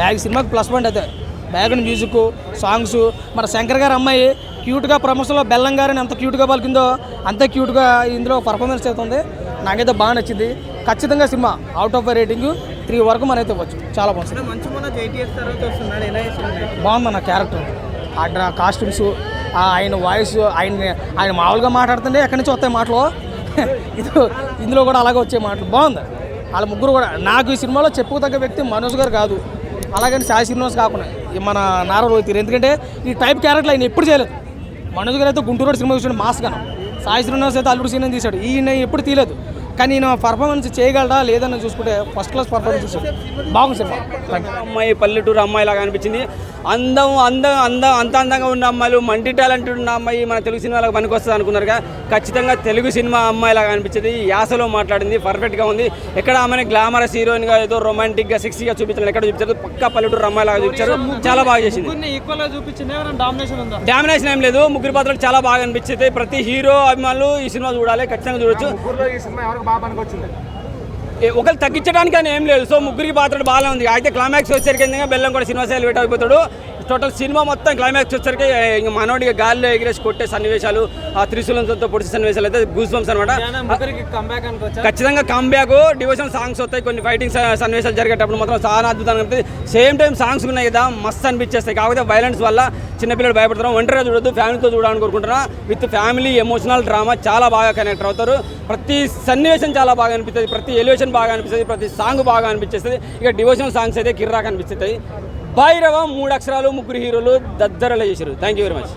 Bag సినిమాకి plus point అయితే. Background music songs మన శంకర్ గారు అమ్మాయి క్యూట్గా ప్రమోషన్లో బెల్లం గారిని ఎంత క్యూట్గా పలికిందో అంతే క్యూట్గా ఇందులో పర్ఫార్మెన్స్ అవుతుంది నాకైతే బాగా నచ్చింది. ఖచ్చితంగా cinema out of rating three వరకు మనైతే ఇవ్వచ్చు. చాలా బాగుంది. మంచి మొన్న జైటీఎస్ తర్వాత వస్తున్నాడు. ఎలా చేస్తున్నాడు బాగుంది నా క్యారెక్టర్ ఆ కాస్ట్యూమ్స్ ఆయన వాయిస్ ఆయన ఆయన మామూలుగా మాట్లాడుతుంటే ఎక్కడి నుంచి వస్తాయి మాటలు? ఇది ఇందులో కూడా అలాగే వచ్చే మాటలు. బాగుంది. వాళ్ళ ముగ్గురు కూడా నాకు ఈ సినిమాలో చెప్పుకోదగ్గ వ్యక్తి మనోజ్ గారు కాదు. అలాగని సాయి శ్రీనివాస్ కాకుండా ఈ మన నారా రోహిత్ ఎందుకంటే ఈ టైప్ క్యారెక్టర్ ఆయన ఎప్పుడు చేయలేదు. మనోజ్ గారు అయితే గుంటూరు సినిమా చూసాడు మాస్ గాను సాయి శ్రీనివాస్ అయితే అల్లుడు సీన్ తీశాడు. ఈయన ఎప్పుడు తీయలేదు. కానీ ఈయన పర్ఫార్మెన్స్ చేయగలడా లేదని చూసుకుంటే ఫస్ట్ క్లాస్ పర్ఫార్మెన్స్ బాగుంది యూ అమ్మాయి పల్లెటూరు అమ్మాయి లాగా అనిపించింది. అందం అందం అందం అంత అందంగా ఉన్న అమ్మాయిలు మల్టీ టాలెంటెడ్ ఉన్న అమ్మాయి మన తెలుగు సినిమాలకు పనికొస్తుంది అనుకున్నారుగా. ఖచ్చితంగా తెలుగు సినిమా అమ్మాయి లాగా అనిపించింది. యాసలో మాట్లాడింది. పర్ఫెక్ట్గా ఉంది. ఎక్కడ ఆమెను గ్లామరస్ హీరోయిన్గా ఏదో రొమాంటిక్గా సెక్సీగా చూపించారు ఎక్కడ చూపించారు పక్కా పల్లెటూరు అమ్మాయి లాగా చూపించారు. చాలా బాగా చేసింది. ఈక్వల్గా చూపించింది? ఏమైనా డామినేషన్ ఉందా? డామినేషన్ ఏం లేదు. ముగ్గురు పాత్రలు చాలా బాగా అనిపించింది. ప్రతి హీరో అభిమానులు ఈ సినిమా చూడాలి. ఖచ్చితంగా చూడొచ్చు. ఒకరు తగ్గించడానికి అని ఏం లేదు. సో ముగ్గురికి పాత్ర బాగానే ఉంది. అయితే క్లైమాక్స్ వచ్చేసరికి బెల్లం కూడా సినిమా సైల్ వెయిట్ అయిపోతాడు టోటల్ సినిమా మొత్తం క్లైమాక్స్ వచ్చేసరికి ఇంకా మనోడిగా గాలిలో ఎగిరేసి కొట్టే సన్నివేశాలు ఆ త్రిశూలంతో పొడిచే సన్నివేశాలు అయితే గూస్ బంప్స్ అనమాట ఖచ్చితంగా కంబ్యాక్ డివోషన్ సాంగ్స్ వస్తాయి కొన్ని ఫైటింగ్ సన్నివేశాలు జరిగేటప్పుడు మాత్రం చాలా అద్భుతంగా అనిపిస్తుంది సేమ్ టైం సాంగ్స్ ఉన్నాయి కదా మస్తు అనిపించేస్తాయి. కాకపోతే వైలెన్స్ వల్ల చిన్నపిల్లలు భయపడతారు. ఒంటరిగా చూడొద్దు ఫ్యామిలీతో చూడాలని కోరుకుంటున్నా. విత్ ఫ్యామిలీ ఎమోషనల్ డ్రామా చాలా బాగా కనెక్ట్ అవుతారు. ప్రతి సన్నివేశం చాలా బాగా అనిపిస్తుంది. ప్రతి ఎలివేషన్ బాగా అనిపిస్తుంది. ప్రతి సాంగ్ బాగా అనిపించేస్తుంది ఇక డివోషనల్ సాంగ్స్ అయితే కిర్రాక్ అనిపిస్తాయి భైరవ మూడు అక్షరాలు ముగ్గురు హీరోలు దద్దరలో చేశారు. Thank you very much